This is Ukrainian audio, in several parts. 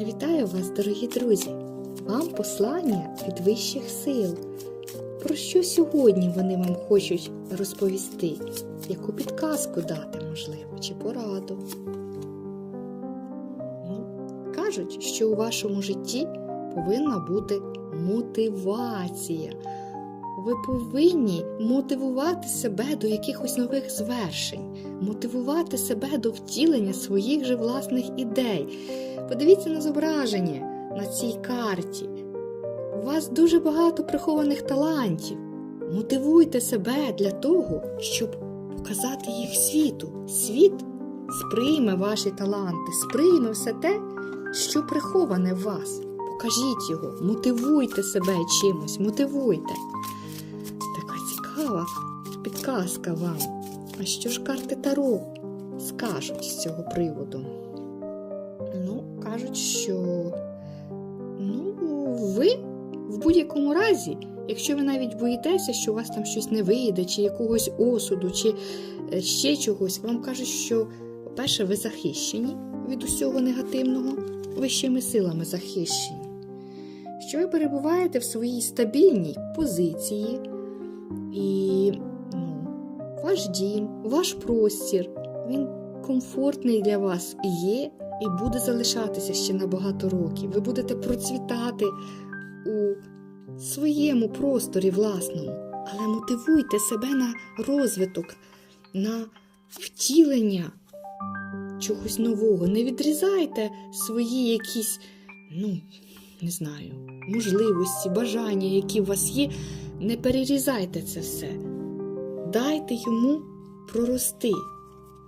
Вітаю вас, дорогі друзі! Вам послання від вищих сил. Про що сьогодні вони вам хочуть розповісти? Яку підказку дати, можливо, чи пораду? Ну, кажуть, що у вашому житті повинна бути мотивація. Ви повинні мотивувати себе до якихось нових звершень, мотивувати себе до втілення своїх же власних ідей. Подивіться на зображення на цій карті. У вас дуже багато прихованих талантів. Мотивуйте себе для того, щоб показати їх світу. Світ сприйме ваші таланти, сприйме все те, що приховане в вас. Покажіть його, мотивуйте себе чимось, мотивуйте. Цікава підказка вам. А що ж карти Таро скажуть з цього приводу? Ну, кажуть, що ну, ви в будь-якому разі, якщо ви навіть боїтеся, що у вас там щось не вийде, чи якогось осуду, чи е, ще чогось, вам кажуть, що, по-перше, ви захищені від усього негативного, вищими силами захищені. Що ви перебуваєте в своїй стабільній позиції, і ну, ваш дім, ваш простір, він комфортний для вас є, і буде залишатися ще на багато років. Ви будете процвітати у своєму просторі власному, але мотивуйте себе на розвиток, на втілення чогось нового. Не відрізайте свої якісь, ну, не знаю, можливості, бажання, які у вас є. Не перерізайте це все. Дайте йому прорости.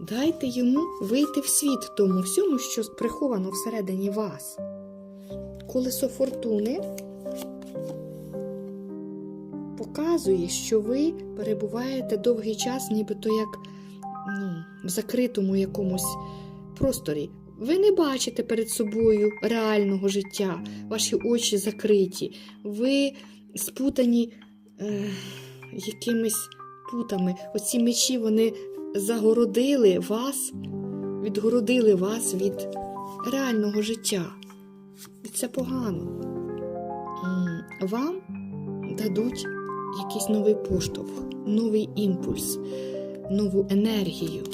Дайте йому вийти в світ тому всьому, що приховано всередині вас. Колесо фортуни показує, що ви перебуваєте довгий час, нібито як ну, в закритому якомусь просторі. Ви не бачите перед собою реального життя, ваші очі закриті, ви спутані е, якимись путами. Оці мечі вони загородили вас, відгородили вас від реального життя. І це погано. Вам дадуть якийсь новий поштовх, новий імпульс, нову енергію.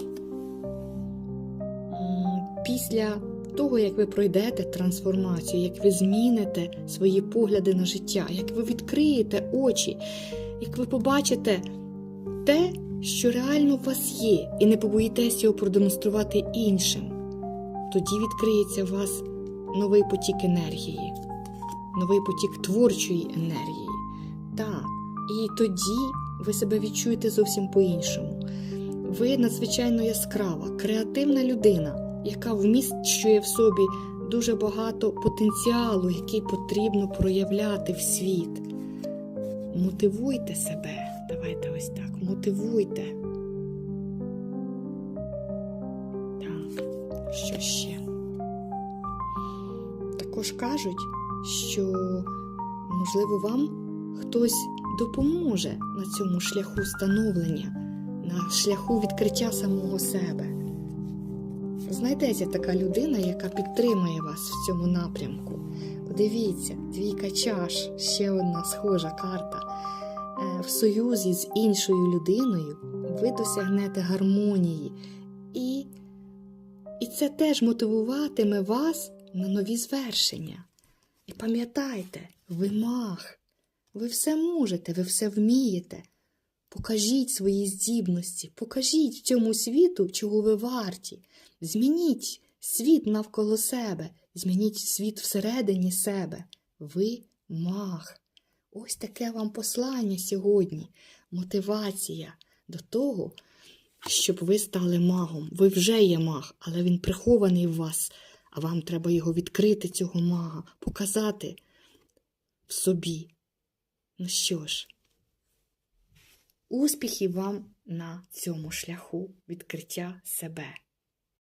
Після того, як ви пройдете трансформацію, як ви зміните свої погляди на життя, як ви відкриєте очі, як ви побачите те, що реально у вас є, і не побоїтеся його продемонструвати іншим, тоді відкриється у вас новий потік енергії, новий потік творчої енергії. Так, і тоді ви себе відчуєте зовсім по-іншому. Ви надзвичайно яскрава, креативна людина, яка вміщує в собі дуже багато потенціалу, який потрібно проявляти в світ. Мотивуйте себе. Давайте ось так. Мотивуйте. Так, що ще? Також кажуть, що, можливо, вам хтось допоможе на цьому шляху становлення, на шляху відкриття самого себе. Знайдеться така людина, яка підтримує вас в цьому напрямку. Подивіться, двійка чаш, ще одна схожа карта. Е, В союзі з іншою людиною ви досягнете гармонії, і, і це теж мотивуватиме вас на нові звершення. І пам'ятайте, ви маг, ви все можете, ви все вмієте. Покажіть свої здібності, покажіть цьому світу, чого ви варті. Змініть світ навколо себе, змініть світ всередині себе. Ви маг. Ось таке вам послання сьогодні, мотивація до того, щоб ви стали магом. Ви вже є маг, але він прихований в вас, а вам треба його відкрити, цього мага, показати в собі. Ну що ж, успіхів вам на цьому шляху відкриття себе.